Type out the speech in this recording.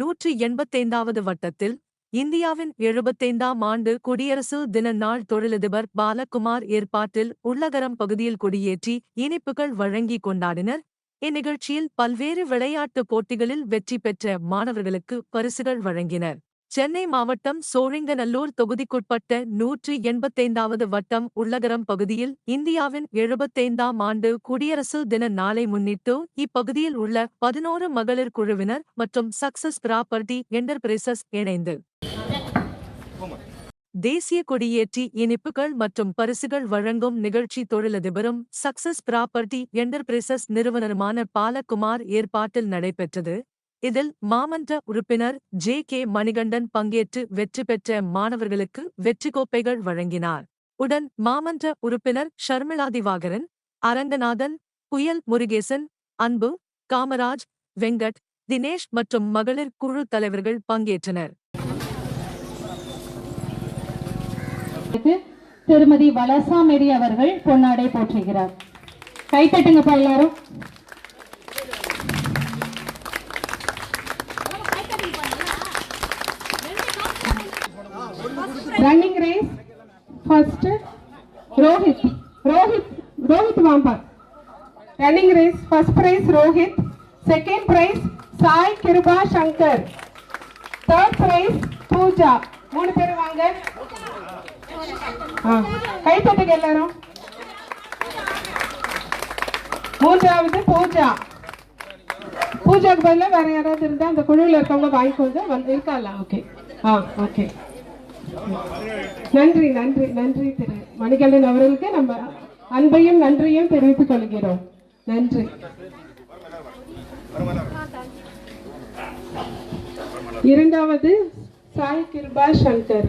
நூற்றி எண்பத்தைந்தாவது வட்டத்தில் இந்தியாவின் எழுபத்தைந்தாம் ஆண்டு குடியரசு தின நாள் தொழிலதிபர் பாலகுமார் ஏற்பாட்டில் உள்ளகரம் பகுதியில் கொடியேற்றி இனிப்புகள் வழங்கி கொண்டாடினர். இந்நிகழ்ச்சியில் பல்வேறு விளையாட்டுப் போட்டிகளில் வெற்றி பெற்ற மாணவர்களுக்கு பரிசுகள் வழங்கினர். சென்னை மாவட்டம் சோழிங்கநல்லூர் தொகுதிக்குட்பட்ட நூற்றி எண்பத்தைந்தாவது வட்டம் உள்ளகரம் பகுதியில் இந்தியாவின் எழுபத்தைந்தாம் ஆண்டு குடியரசு தின நாளை முன்னிட்டு இப்பகுதியில் உள்ள பதினோரு மகளிர் குழுவினர் மற்றும் சக்சஸ் ப்ராப்பர்ட்டி என்டர்பிரைசஸ் இணைந்து தேசிய கொடியேற்றி இனிப்புகள் மற்றும் பரிசுகள் வழங்கும் நிகழ்ச்சி தொழிலதிபரும் சக்சஸ் ப்ராப்பர்ட்டி என்டர்பிரைசஸ் நிறுவனருமான பாலகுமார் ஏற்பாட்டில் நடைபெற்றது. இதில் மாமன்ற உறுப்பினர் ஜே கே மணிகண்டன் பங்கேற்று வெற்றி பெற்ற மாணவர்களுக்கு வெற்றி கோப்பைகள் வழங்கினார். உடன் மாமன்ற உறுப்பினர் ஷர்மிளா திவாகரன் அரங்கநாதன் புயல் முருகேசன் அன்பு காமராஜ் வெங்கட் தினேஷ் மற்றும் மகளிர் குழு தலைவர்கள் பங்கேற்றனர். திருமதி வலசா அவர்கள் பொன்னாடை போற்றுகிறார். கைத்தட்டுங்கப்பா எல்லாரும். Running race first Rohith Rohith Rohith வாம்பா running race first prize Rohith second prize Sai Kripa Shankar third prize Pooja மூணு பேர் வாங்க. ஆ, கை தட்டுங்க எல்லாரும். மூன்றாவது பூஜா. பூஜாக்கு பதிலாக வேற யாராவது இருந்தால் அந்த குழுவில் இருக்கவங்க வாங்கிக்கோங்க வந்து இருக்கால ஓகே ஆ ஓகே நன்றி நன்றி நன்றி திரு மணிகண்டன் அவர்களுக்கு நம்ம அன்பையும் நன்றியும் தெரிவித்துக் கொள்கிறோம். நன்றி. இரண்டாவது சாய் கிருபா சங்கர்.